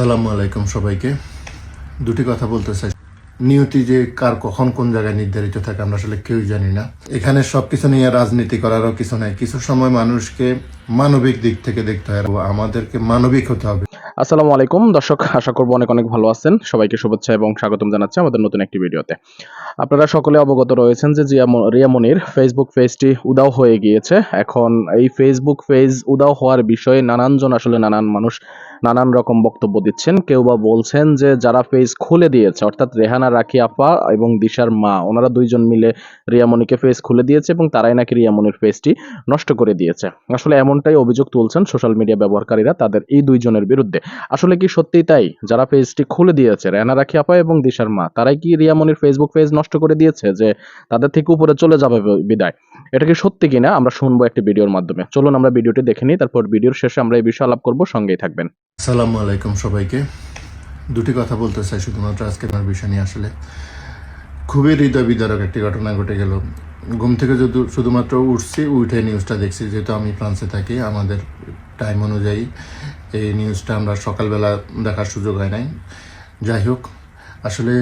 আসসালামু আলাইকুম সবাইকে। দুটি কথা বলতে চাই। নিয়তি যে কার কখন কোন জায়গায় নির্ধারিত থাকে, আমরা আসলে কেউই জানি না। এখানে সবকিছু নিয়ে রাজনীতি করারও কিছু নাই। কিছু সময় মানুষকে মানবিক দিক থেকে দেখতে হয়। আমাদেরকে মানবিক হতে হবে। আসসালামু আলাইকুম। দর্শক, আশা করব অনেক অনেক ভালো আছেন। সবাইকে শুভেচ্ছা এবং স্বাগতম জানাচ্ছি আমাদের নতুন একটি ভিডিওতে। আপনারা সকলে অবগত রয়েছেন যে জিয়া মনির ফেসবুক পেজটি উদাও হয়ে গিয়েছে। এখন এই ফেসবুক পেজ উদাও হওয়ার বিষয়ে নানানজন আসলে নানান মানুষ নানান রকম বক্তব্য দিচ্ছেন। কেউ বা বলছেন যে, যারা পেজ খুলে দিয়েছে, অর্থাৎ রেহানা, রাখি আপা এবং দিশার মা, ওনারা দুইজন মিলে রিয়ামণিকে পেজ খুলে দিয়েছে এবং তারাই নাকি রিয়ামণির পেজটি নষ্ট করে দিয়েছে। আসলে এমনটাই অভিযোগ তুলছেন সোশ্যাল মিডিয়া ব্যবহারকারীরা তাদের এই দুইজনের বিরুদ্ধে। আসলে কি সত্যিই তাই? যারা পেজটি খুলে দিয়েছে, রেহানা, রাখি আপা এবং দিশার মা, তারাই কি রিয়ামণির ফেসবুক পেজ নষ্ট করে দিয়েছে যে, তাদের থেকে উপরে চলে যাবে বিদায়? এটা কি সত্যি কিনা? আমরা শুনব একটি ভিডিওর মাধ্যমে। চলুন আমরা ভিডিওটি দেখে নিই, তারপর ভিডিওর শেষে আমরা এই বিষয়ে আলাপ করব। সঙ্গেই থাকবেন। আসসালামু আলাইকুম সবাইকে। দুটি কথা বলতে চাই শুধুমাত্র আজকে আমার বিষয় নিয়ে আসলে। খুবই হৃদয় বিদারক একটি ঘটনা ঘটে গেল। ঘুম থেকে যদি শুধুমাত্র উঠছি, উঠে নিউজটা দেখছি, যেহেতু আমি ফ্রান্সে থাকি, আমাদের টাইম অনুযায়ী এই নিউজটা আমরা সকালবেলা দেখার সুযোগ হয় নাই। যাই হোক, আসলে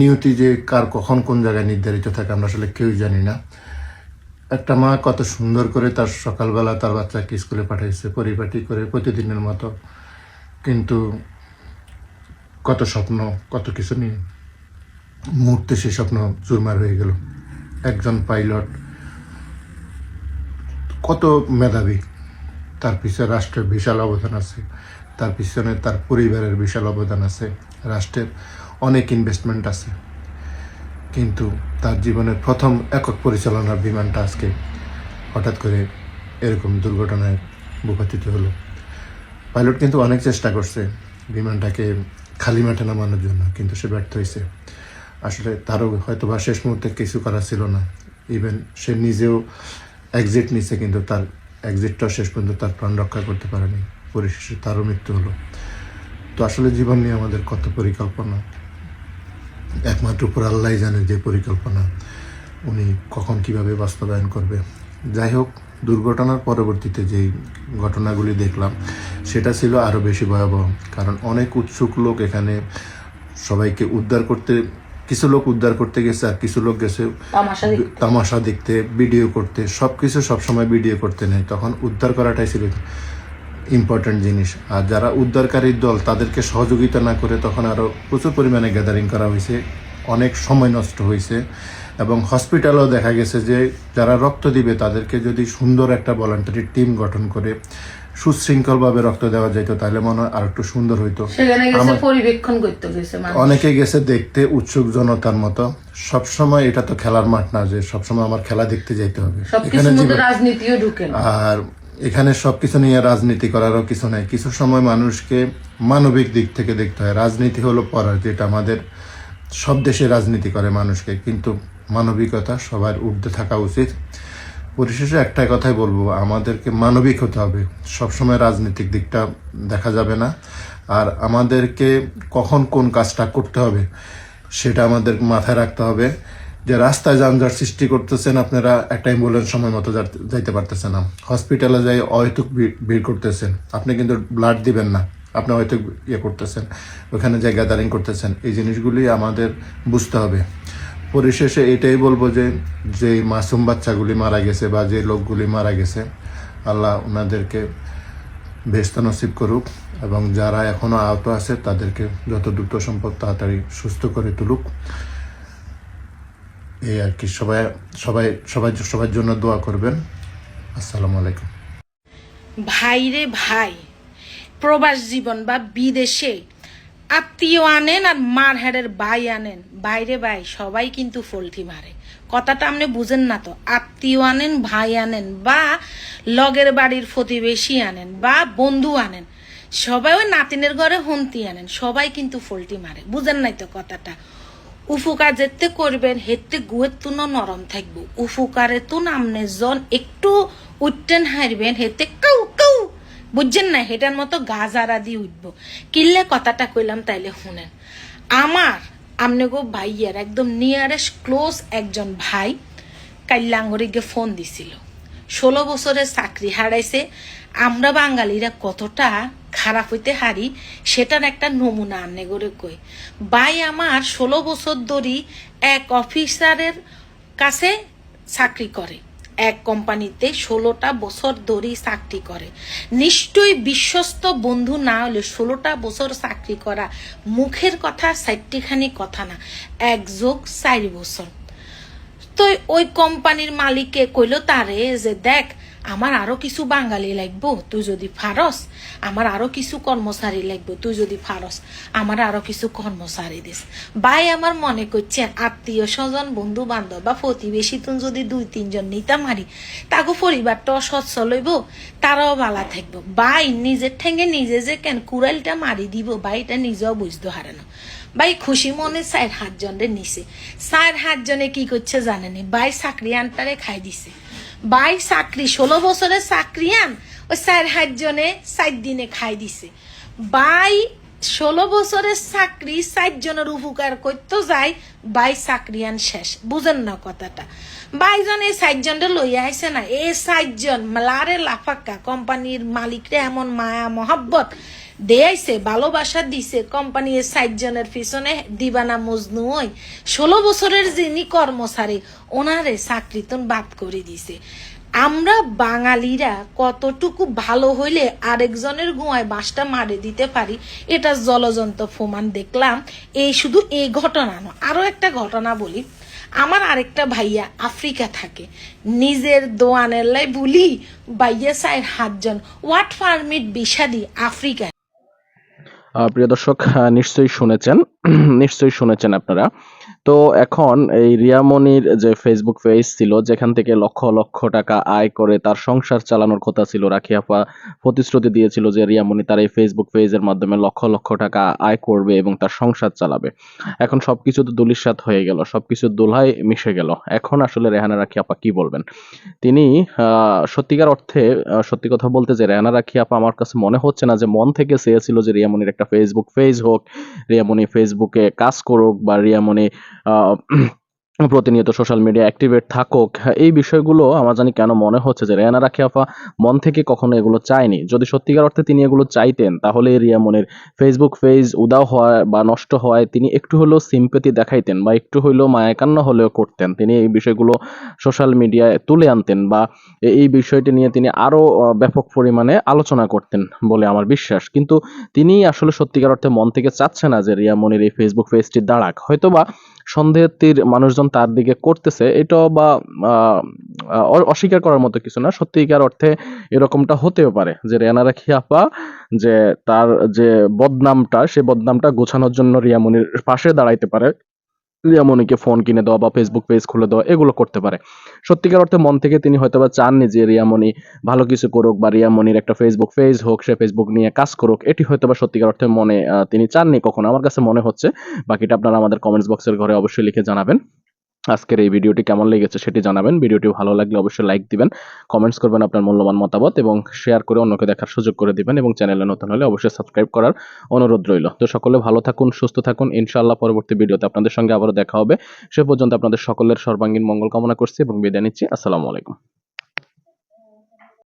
নিয়তি যে কার কখন কোন জায়গায় নির্ধারিত থাকে আমরা আসলে কেউই জানি না। একটা মা কত সুন্দর করে তার সকালবেলা তার বাচ্চাকে স্কুলে পাঠিয়েছে পরিপাটি করে প্রতিদিনের মতো। কিন্তু কত স্বপ্ন, কত কিছু নিয়ে মুহূর্তে সেই স্বপ্ন চুরমার হয়ে গেল। একজন পাইলট, কত মেধাবী। তার পিছনে রাষ্ট্রের বিশাল অবদান আছে, তার পিছনে তার পরিবারের বিশাল অবদান আছে, রাষ্ট্রের অনেক ইনভেস্টমেন্ট আছে। কিন্তু তার জীবনের প্রথম একক পরিচালনার বিমানটা আজকে হঠাৎ করে এরকম দুর্ঘটনায় ভূপাতিত হলো। পাইলট কিন্তু অনেক চেষ্টা করছে বিমানটাকে খালি মাঠে নামানোর জন্য, কিন্তু সে ব্যর্থ হয়েছে। আসলে তারও হয়তো বা শেষ মুহূর্তে কিছু করা ছিল না। ইভেন সে নিজেও এক্সিট নিছে, কিন্তু তার এক্সিটটাও শেষ পর্যন্ত তার প্রাণ রক্ষা করতে পারেনি। পরিশেষে তারও মৃত্যু হলো। তো আসলে জীবন নিয়ে আমাদের কত পরিকল্পনা। একমাত্র উপর আল্লাহ জানে যে পরিকল্পনা উনি কখন কীভাবে বাস্তবায়ন করবে যাই হোক দুর্ঘটনার পরবর্তীতে যেই ঘটনাগুলি দেখলাম সেটা ছিল আরও বেশি ভয়াবহ কারণ অনেক উৎসুক লোক এখানে সবাইকে উদ্ধার করতে কিছু লোক উদ্ধার করতে গেছে আর কিছু লোক গেছে তামাশা দেখতে। তামাশা দেখতে ভিডিও করতে সব কিছু সবসময় ভিডিও করতে নেই তখন উদ্ধার করাটাই ছিল ইম্পর্ট্যান্ট জিনিস। আর যারা উদ্ধারকারীর দল তাদেরকে সহযোগিতা না করে তখন আরও প্রচুর পরিমাণে গ্যাদারিং করা হয়েছে। অনেক সময় নষ্ট হয়েছে। এবং হসপিটালেও দেখা গেছে যে যারা রক্ত দিবে তাদেরকে যদি সুন্দর একটা ভলান্টারি টিম গঠন করে সুশৃঙ্খলভাবে রক্ত দেওয়া যেত তাহলে মনে হয় আর একটু সুন্দর হইতো। অনেকে গেছে দেখতে উৎসুক জনতার মতো। সবসময় এটা তো খেলার মাঠ না যে সবসময় আমার খেলা দেখতে যেতে হবে। সবকিছুর মধ্যে জীবন- রাজনীতিও ঢুকে না। আর এখানে সব কিছু নিয়ে রাজনীতি করারও কিছু নাই। কিছু সময় মানুষকে মানবিক দিক থেকে দেখতে হয়। রাজনীতি হলো পড়ার যেটা আমাদের সব দেশে রাজনীতি করে মানুষকে, কিন্তু মানবিকতা সবার ঊর্ধ্বে থাকা উচিত। পরিশেষে একটাই কথাই বলব, আমাদেরকে মানবিক হতে হবে। সবসময় রাজনৈতিক দিকটা দেখা যাবে না। আর আমাদেরকে কখন কোন কাজটা করতে হবে, সেটা আমাদের মাথায় রাখতে হবে। যে রাস্তায় যানজট সৃষ্টি করতেছেন, আপনারা একটা অ্যাম্বুলেন্স সময় মতো যাইতে পারতেছেন না। হসপিটালে যাই অহেতুক ভিড়- করতেছেন। আপনি কিন্তু ব্লাড দিবেন না। আপনি হয়তো ইয়ে করতেছেন। ওখানে যাই গ্যাদারিং করতেছেন। এই জিনিসগুলি আমাদের বুঝতে হবে। পরিশেষে এটাই বলব যে যে মাসুম বাচ্চাগুলি মারা গেছে বা যে লোকগুলি মারা গেছে, আল্লাহ ওনাদেরকে বেস্ত নসিব করুক এবং যারা এখনও আহত আছে, তাদেরকে যত দ্রুত সম্ভব তাড়াতাড়ি সুস্থ করে তুলুক। এই আর কি, সবাই সবাই সবাই, সবার জন্য দোয়া করবেন। আসসালামু আলাইকুম। ভাইরে ভাই, প্রবাস জীবন বা বিদেশে আত্মীয় আনেন আর মার হেডের ভাই আনেন। বাইরে ভাই, সবাই কিন্তু ফলটি মারে। কথাটা আপনি বুঝেন না তো। আত্মীয় আনেন, ভাই আনেন বা লগের বাড়ির প্রতিবেশী আনেন বা বন্ধু আনেন। সবাই ওই নাতিনের ঘরে হন্তি আনেন। সবাই কিন্তু ফলটি মারে। বুঝেন নাই তো কথাটা। উফুকার যেতে করবেন হেতে গুয়ের তুনো নরম থাকব। উফুকারে তো নামনে জন একটু উঠতেন হারবেন হেতে কাউ কাউ, বুঝছেন না, হেটার মতো গাজারা দিয়ে উঠবো। কিনলে কথাটা কইলাম তাইলে শুনেন। আমার, আমনে গো ভাইয়ার একদম নিয়ারেস্ট ক্লোজ একজন ভাই কাল্যাঙ্গরিকে ফোন দিছিল। ষোলো বছরের চাকরি হারাইছে। আমরা বাঙালিরা কতটা খারাপ হইতে হারি, সেটার একটা নমুনা আনে করে কই। বাই আমার ষোলো বছর ধরি এক অফিসারের কাছে চাকরি করে। এক কোম্পানিতে ষোলোটা বছর ধরে চাকরি করে। নিশ্চয়ই বিশ্বস্ত বন্ধু না হলে ষোলোটা বছর চাকরি করা মুখের কথা, চারটিখানি কথা না। এক যোগ চার বছর। তো ওই কোম্পানির মালিককে কইল তারে যে দেখ আমার আরও কিছু বাঙালি লাগবো তুই যদি ফারস, আমার আরও কিছু কর্মচারী লাগবো তুই যদি ফারস, আমার আরও কিছু কর্মচারী দিস। ভাই আমার মনে করছে আত্মীয় স্বজন বন্ধু বান্ধব বা প্রতিবেশী তুই যদি দুই, তিনজন নিতে মারি তাকে পরিবারটাও সচ্ছল হইব তারাও ভালা থাকব। ভাই নিজের ঠেঙ্গে নিজে যে কেন কুড়ালটা মারি দিব ভাই এটা নিজেও বুঝতে হারে না। ভাই খুশি মনে চার হাত জনের নিছে। চার হাত জনে কি করছে জানেনি? ভাই চাকরি আনটারে খাই দিছে। ভাই চাকরি, ষোলো বছরের চাকরি আন ওই চার হাত জনে চার দিনে খাই দিছে। বাই ষোলো বছরের চাকরি, চার জনের উপকার করতে যায়, বাই চাকরিয়ান শেষ। বুঝেন না কথাটা। বাইজন এই চারজনটা লইয়া আইছে না? এই চারজন লারে লাফাক্কা। কোম্পানির মালিকরে এমন মায়া, মহাব্বত। দেয়াইছে ভালোবাসা দিছে কোম্পানি এই চারজনের পিছনে দিবানা মজনু ওই। ষোলো বছরের যিনি কর্মচারী, ওনারে চাকরিতন বাদ করে দিছে। আমরা বাঙালিরা কতটুকু ভালো হইলে আরেকজনের গুয়ায় বাঁশটা মারে দিতে পারি, এটা জলজন্ত প্রমাণ দেখলাম। এই শুধু এই ঘটনা নয়, আরও একটা ঘটনা বলি। আমার আরেকটা ভাইয়া আফ্রিকা থাকে। নিজের দোয়ানের লাই বলি বাইয়া সাইর হাতজন, ওয়াট ফার্মিট বিষাদি আফ্রিকা প্রিয় দর্শক নিশ্চয়ই শুনেছেন। নিশ্চয়ই শুনেছেন আপনারা। তো এখন এই রিয়ামনির যে ফেসবুক পেজ ছিল, যেখান থেকে লক্ষ লক্ষ টাকা আয় করে তার সংসার চালানোর কথা ছিল, রাখি আপা প্রতিশ্রুতি দিয়েছিল যে রিয়ামনি তার এই ফেসবুক পেজের মাধ্যমে লক্ষ লক্ষ টাকা আয় করবে এবং তার সংসার চালাবে। এখন সবকিছু তো দুলিশাত হয়ে গেল সবকিছু দোলহায় মিশে গেল। এখন আসলে রেহানা রাখি আপা কি বলবেন? তিনি সত্যিকার অর্থে সত্যি কথা বলতে যে রেহানা রাখি আপা আমার কাছে মনে হচ্ছে না যে মন থেকে চেয়েছিল যে রিয়ামনির একটা ফেসবুক পেজ হোক রিয়ামনি ফেসবুকে কাজ করুক বা রিয়ামনি প্রতিনিয়ত সোশ্যাল মিডিয়া অ্যাক্টিভেট থাকুক। এই বিষয়গুলো আমার জানি কেন মনে হচ্ছে যে রেহানা রাখি আপা মন থেকে কখনো এগুলো চায়নি। যদি সত্যিকার অর্থে তিনি এগুলো চাইতেন তাহলে রিয়ামনির ফেসবুক পেজ উদাও হওয়ায় বা নষ্ট হওয়ায় তিনি একটু হলেও সিম্পেতি দেখাইতেন বা একটু হলেও মায়াকান্ন হলেও করতেন। তিনি এই বিষয়গুলো সোশ্যাল মিডিয়ায় তুলে আনতেন বা এই বিষয়টি নিয়ে তিনি আরও আহ, ব্যাপক পরিমাণে আলোচনা করতেন বলে আমার বিশ্বাস। কিন্তু তিনি আসলে সত্যিকার অর্থে মন থেকে চাচ্ছে না যে রিয়ামনির এই ফেসবুক পেজটি দাঁড়াক। হয়তোবা সন্দেহের মানুষজন তার দিকে করতেছে, এটাও বা অস্বীকার করার মতো কিছু না। সত্যিকার অর্থে এরকমটা হতেও পারে যে রেয়ানা রাখি আপা যে তার যে বদনামটা, সে বদনামটা গোছানোর জন্য রিয়ামনির পাশে দাঁড়াইতে পারে। রিয়ামনিকে ফোন কিনে দেওয়া বা ফেসবুক পেজ খুলে দেওয়া এগুলো করতে পারে। সত্যিকার অর্থে মন থেকে তিনি হয়তো হয়তোবা চাননি যে রিয়ামনি ভালো কিছু করুক বা রিয়ামণির একটা ফেসবুক পেজ হোক, সে ফেসবুক নিয়ে কাজ করুক, এটি হয়তো বা সত্যিকার অর্থে মনে তিনি চাননি কখনো। আমার কাছে মনে হচ্ছে, বাকিটা আপনারা আমাদের কমেন্টস বক্সের ঘরে অবশ্যই লিখে জানাবেন। আজকের এই ভিডিওটি কেমন লেগেছে সেটি জানাবেন। ভিডিওটি ভালো লাগলে অবশ্যই লাইক দিবেন কমেন্টস করবেন আপনার মূল্যবান মতামত এবং শেয়ার করে অন্যকে দেখার সুযোগ করে দিবেন এবং চ্যানেলে নতুন হলে অবশ্যই সাবস্ক্রাইব করার অনুরোধ রইল। তো সকলে ভালো থাকুন, সুস্থ থাকুন। ইনশাআল্লাহ পরবর্তী ভিডিওতে আপনাদের সঙ্গে আবারও দেখা হবে। সে পর্যন্ত আপনাদের সকলের সর্বাঙ্গীন মঙ্গল কামনা করছি এবং বিদায় নিচ্ছি। আসসালামু আলাইকুম।